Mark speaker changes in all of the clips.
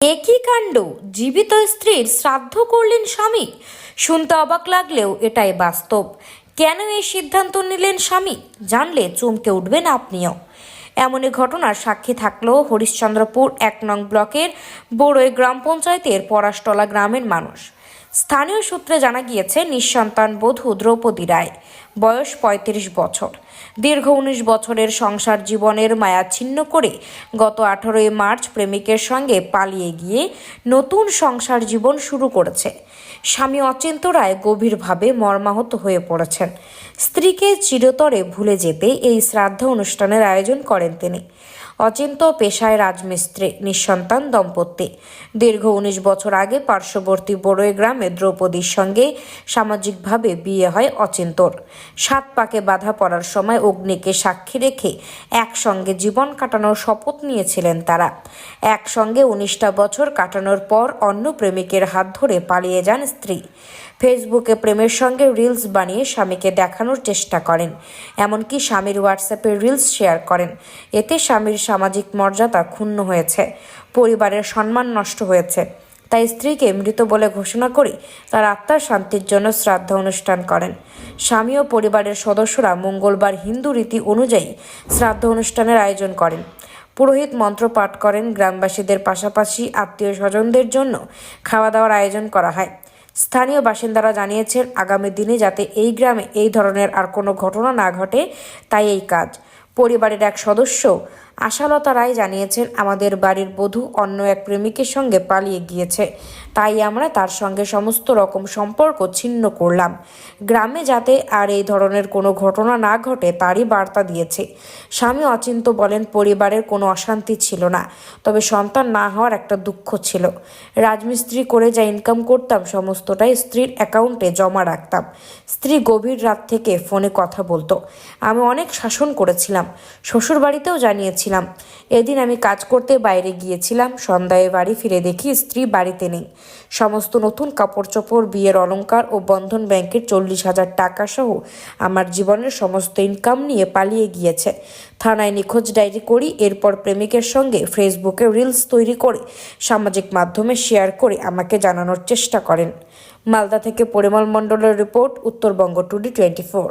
Speaker 1: একই কাণ্ড, জীবিত স্ত্রীর শ্রাদ্ধ করলেন স্বামী। শুনতে অবাক লাগলেও এটাই বাস্তব। কেন এই সিদ্ধান্ত নিলেন স্বামী? জানলে চমকে উঠবেন আপনিও। এমনই ঘটনার সাক্ষী থাকল হরিশ্চন্দ্রপুর এক নং ব্লকের বড়ই গ্রাম পঞ্চায়েতের পরাশটলা গ্রামের মানুষ। স্থানীয় সূত্রে জানা গিয়েছে, নিঃসন্তান বধূ দ্রৌপদী রায়, বয়স পঁয়ত্রিশ বছর। দীর্ঘ উনিশ বছরের সংসার জীবনের মায়া ছিন্ন করে গত আঠারোই মার্চ প্রেমিকের সঙ্গে পালিয়ে গিয়ে নতুন সংসার জীবন শুরু করেছে। স্বামী অচিন্ত রায় গভীরভাবে মর্মাহত হয়ে পড়েছেন। স্ত্রীকে চিরতরে ভুলে যেতে এই শ্রাদ্ধ অনুষ্ঠানের আয়োজন করেন তিনি। অচিন্ত পেশায় রাজমিস্ত্রি, নিঃসন্তান দম্পতি। দীর্ঘ উনিশ বছর আগে পার্শ্ববর্তী বড়ই গ্রামে দ্রৌপদীর সঙ্গে সামাজিকভাবে বিয়ে হয় অচিন্তর। সাত পাকে বাধা পড়ার সময় অগ্নিকে সাক্ষী রেখে একসঙ্গে জীবন কাটানোর শপথ নিয়েছিলেন তারা। একসঙ্গে উনিশটা বছর কাটানোর পর অন্য প্রেমিকের হাত ধরে পালিয়ে যান স্ত্রী। ফেসবুকে প্রেমের সঙ্গে রিলস বানিয়ে স্বামীকে দেখানোর চেষ্টা করেন। এমনকি স্বামীর হোয়াটসঅ্যাপে রিলস শেয়ার করেন। এতে স্বামীর সামাজিক মর্যাদা ক্ষুণ্ণ হয়েছে। পরিবারের সম্মান নষ্ট হয়েছে। তাই স্ত্রীকে মৃত বলে ঘোষণা করে তার আত্মার শান্তির জন্য শ্রাদ্ধ অনুষ্ঠান করেন। স্বামী ও পরিবারের সদস্যরা মঙ্গলবার হিন্দু রীতি অনুযায়ী শ্রাদ্ধ অনুষ্ঠানের আয়োজন করেন। পুরোহিত মন্ত্র পাঠ করেন, গ্রামবাসীদের পাশাপাশি আত্মীয় স্বজনদের জন্য খাওয়া দাওয়ার আয়োজন করা হয়। স্থানীয় বাসিন্দারা জানিয়েছেন, আগামী দিনে যাতে এই গ্রামে এই ধরনের আর কোনো ঘটনা না ঘটে, তাই এই কাজ। পরিবারের এক সদস্য আশালতা রায় জানিয়েছেন, আমাদের বাড়ির বধূ অন্য এক প্রেমিকের সঙ্গে পালিয়ে গিয়েছে। তাই আমরা তার সঙ্গে সমস্ত রকম সম্পর্ক ছিন্ন করলাম। গ্রামে যাতে আর এই ধরনের কোনো ঘটনা না ঘটে, তারই বার্তা দিয়েছে। স্বামী অচিন্ত বলেন, পরিবারের কোনো অশান্তি ছিল না, তবে সন্তান না হওয়ার একটা দুঃখ ছিল। রাজমিস্ত্রি করে যা ইনকাম করতাম, সমস্তটাই স্ত্রীর অ্যাকাউন্টে জমা রাখতাম। স্ত্রী গভীর রাত থেকে ফোনে কথা বলতো। আমি অনেক শাসন করেছিলাম। শ্বশুর বাড়িতেও জানিয়েছিলাম, এদিন আমি কাজ করতে বাইরে গিয়েছিলাম, সন্ধ্যায় বাড়ি ফিরে দেখি স্ত্রী বাড়িতে নেই। সমস্ত নতুন কাপড় চোপড় বিয়ের অলংকার ও বন্ধন ব্যাংকের চল্লিশ হাজার টাকা সহ আমার জীবনের সমস্ত ইনকাম নিয়ে পালিয়ে গিয়েছে। থানায় নিখোঁজ ডায়েরি করি, এরপর প্রেমিকের সঙ্গে ফেসবুকে রিলস তৈরি করে সামাজিক মাধ্যমে শেয়ার করে আমাকে জানানোর চেষ্টা করেন। মালদা থেকে পরিমল মণ্ডলের রিপোর্ট, উত্তরবঙ্গ টুডি twenty four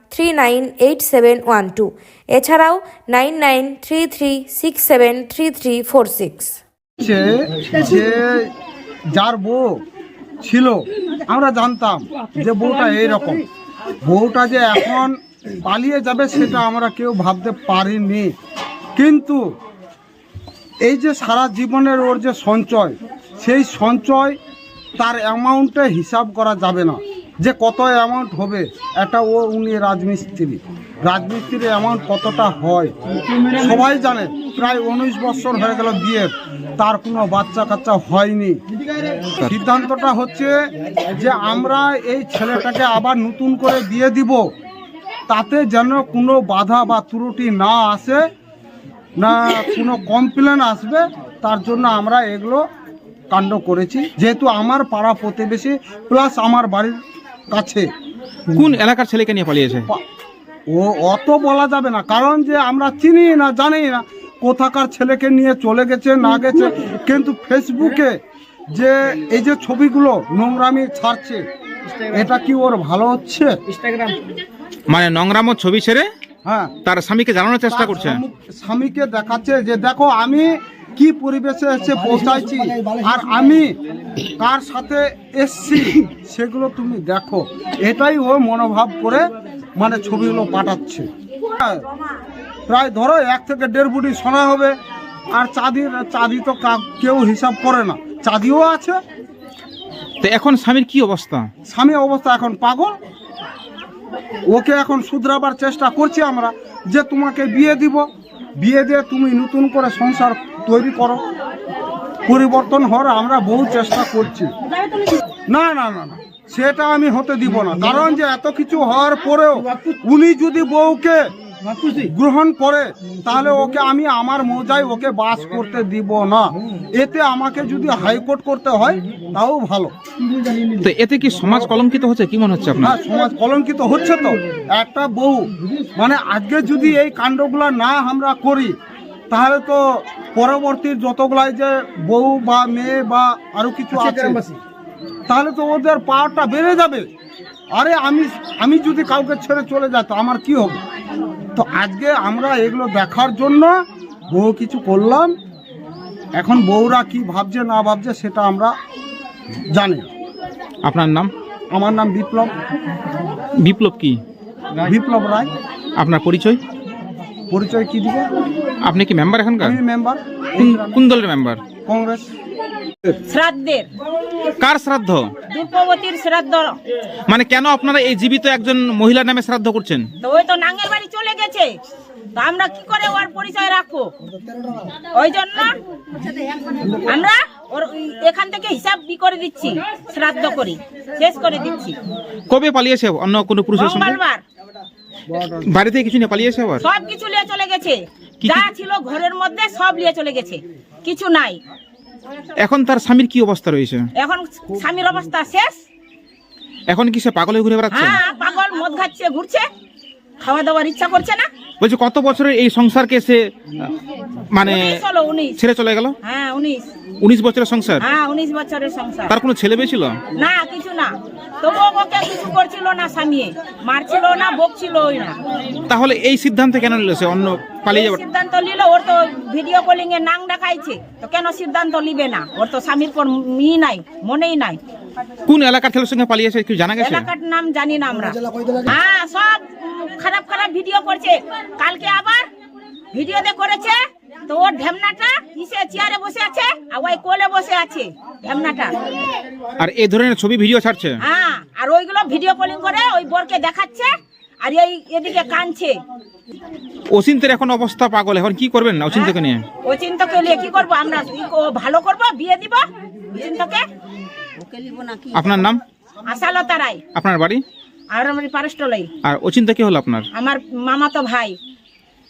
Speaker 1: three nine eight seven one two এছাড়াও nine nine three three six seven three three four six
Speaker 2: যে যার বউ ছিল, আমরা জানতাম যে বউটা এইরকম। বউটা যে এখন পালিয়ে যাবে সেটা আমরা কেউ ভাবতে পারিনি। কিন্তু এই যে সারা জীবনের ওর যে সঞ্চয়, সেই সঞ্চয় তার অ্যামাউন্টে হিসাব করা যাবে না। যে কত অ্যামাউন্ট হবে, এটা ও উনি রাজমিস্ত্রি। রাজমিস্ত্রির অ্যামাউন্ট কতটা হয়, সবাই জানে। প্রায় উনিশ বছর হয়ে গেল বিয়ের তার কোনো বাচ্চা কাচ্চা হয়নি। সিদ্ধান্তটা হচ্ছে যে আমরা এই ছেলেটাকে আবার নতুন করে দিয়ে দিব, তাতে যেন কোনো বাধা বা ত্রুটি না আসে, না কোনো কমপ্লেন আসবে, তার জন্য আমরা এগুলো কাণ্ড করেছি। যেহেতু আমার পাড়া প্রতিবেশী প্লাস আমার বাড়ির কাছে।
Speaker 3: কোন এলাকার ছেলেকে নিয়ে পালিয়েছে?
Speaker 2: ও অত বলা যাবে না কারণ যে আমরা চিনি না জানি না কোথাকার ছেলেকে নিয়ে চলে গেছে না গেছে। কিন্তু ফেসবুকে যে এই যে ছবিগুলো নোংরামি ছাড়ছে এটা কি ওর ভালো হচ্ছে?
Speaker 3: মানে নোংরামো ছবি ছেড়ে
Speaker 2: হ্যাঁ।
Speaker 3: তার স্বামীকে জানানোর চেষ্টা করছে?
Speaker 2: স্বামীকে দেখাচ্ছে যে দেখো আমি কি পরিবেশে এসে পৌঁছাইছি? আর আমি কার সাথে এসছি সেগুলো তুমি দেখো। এটাই ও মনোভাব করে মানে ছবিগুলো পাঠাচ্ছে। প্রায় ধরো এক থেকে দেড় বুটি সোনা হবে আর চাঁদির চাঁদি তো কেউ হিসাব করে না। চাঁদিও আছে।
Speaker 3: তো এখন স্বামীর কি অবস্থা?
Speaker 2: স্বামী অবস্থা এখন পাগল। ওকে এখন শুধরাবার চেষ্টা করছি আমরা যে তোমাকে বিয়ে দিব। বিয়ে দিয়ে তুমি নতুন করে সংসার তৈরি করো। পরিবর্তন হওয়ার আমরা বহু চেষ্টা করছি। না না না না সেটা আমি হতে দিব না। কারণ যে এত কিছু হওয়ার পরেও উনি যদি বউকে গ্রহণ করে তাহলে ওকে আমি আমার মজায় ওকে বাস করতে দিব না। এতে আমাকে যদি হাইকোর্ট করতে হয় তাও ভালো।
Speaker 3: তো এতে কি সমাজ কলঙ্কিত হচ্ছে? কি মনে হচ্ছে
Speaker 2: না
Speaker 3: আপনার
Speaker 2: সমাজ কলঙ্কিত হচ্ছে তো। একটা বউ মানে আজকে যদি এই কাণ্ডগুলা না আমরা করি তাহলে তো পরবর্তী যতগুলাই যে বউ বা মেয়ে বা আরও কিছু আছে তাহলে তো ওদের পাওয়ারটা বেড়ে যাবে। আরে আমি আমি যদি কাউকে ছেড়ে চলে যাই তো আমার কি হবে? তো আজকে আমরা এগুলো দেখার জন্য বহু কিছু করলাম। এখন বউরা কি ভাবছে না ভাবছে সেটা আমরা জানি
Speaker 3: আপনার নাম?
Speaker 2: আমার নাম বিপ্লব।
Speaker 3: বিপ্লব কি?
Speaker 2: বিপ্লব রায়।
Speaker 3: আপনার পরিচয়?
Speaker 2: পরিচয় কি দিব?
Speaker 3: আপনি কি মেম্বার এখানকার?
Speaker 2: আমি মেম্বার
Speaker 3: কোন দলের মেম্বার
Speaker 2: কংগ্রেস।
Speaker 4: শ্রাদ্ধের।
Speaker 3: কার শ্রাদ্ধ?
Speaker 4: দ্রৌপদীর শ্রাদ্ধ।
Speaker 3: মানে কেন আপনারা এই জীবিত একজন মহিলার নামে শ্রাদ্ধ করছেন?
Speaker 4: তো ওই তো নাঙ্গের বাড়ি চলে গেছে। তো আমরা কি করে ওর পরিচয় রাখব? ওই জন্য আমরা ওর এখান থেকে হিসাব বি করে দিচ্ছি শ্রাদ্ধ করি শেষ করে দিচ্ছি।
Speaker 3: কবে পালিয়েছে? অন্য কোনো পুরুষের সঙ্গে? বাড়িতে কিছু নিয়ে পালিয়েছে আবার?
Speaker 4: সব কিছু নিয়ে চলে গেছে। যা ছিল ঘরের মধ্যে সব নিয়ে চলে গেছে। কিছু নাই।
Speaker 3: এখন তার স্বামীর কি অবস্থা রয়েছে?
Speaker 4: এখন স্বামীর অবস্থা শেষ।
Speaker 3: এখন কি সে পাগলে ঘুরে বেড়াচ্ছে?
Speaker 4: হ্যাঁ পাগল মদ খাচ্ছে ঘুরছে। খাওয়া দাওয়ার ইচ্ছা করছে না।
Speaker 3: বলছে কত বছরের এই সংসারকে সে মানে ছেড়ে চলে গেল?
Speaker 4: হ্যাঁ উনিশ।
Speaker 3: উনিশ বছরের সংসার?
Speaker 4: হ্যাঁ উনিশ বছরের সংসার।
Speaker 3: তার কোনো ছেলে মেয়ে ছিল?
Speaker 4: না কিছু না। তবুও ওকে কিছু করছিল না স্বামী। মারছিল না বকছিলই না।
Speaker 3: তাহলে এই সিদ্ধান্তে কেন নিল সে? অন্য পালিয়ে
Speaker 4: এই সিদ্ধান্ত নিল ওর তো ভিডিও কলিং এ নাং দেখাইছে। তো কেন সিদ্ধান্ত নিবে না? ওর তো স্বামীর পর মি নাই মনেই নাই।
Speaker 3: কোন এলাকার ছেলের সঙ্গে পালিয়েছে কি জানা গেছে?
Speaker 4: এলাকার নাম জানি না আমরা। হ্যাঁ সব খারাপ খারাপ ভিডিও করছে। কালকে আবার ভিডিওতে করেছে। তো ওর ঢেমনাটা কিসে চেয়ারে বসে আছে আর ওই কোলে বসে আছে ঢেমনাটা।
Speaker 3: আর এই ধরনের ছবি ভিডিও ছাড়ছে?
Speaker 4: হ্যাঁ আর ওইগুলো ভিডিও কলিং করে ওই বরকে দেখাচ্ছে আর এই এদিকে কানছে
Speaker 3: অচিন্তের এখন অবস্থা পাগল এখন কি করবেন না অচিন্তকে নিয়ে?
Speaker 4: ও চিন্তাকে নিয়ে কি করব আমরা? ভালো করব বিয়ে দিব চিন্তাকে
Speaker 3: আপনার নাম?
Speaker 4: আশালতা রায়।
Speaker 3: আপনার বাড়ি?
Speaker 4: আর আমার পারস্টলাই।
Speaker 3: আর অচিন্তা কি হলো আপনার?
Speaker 4: আমার মামা তো ভাই।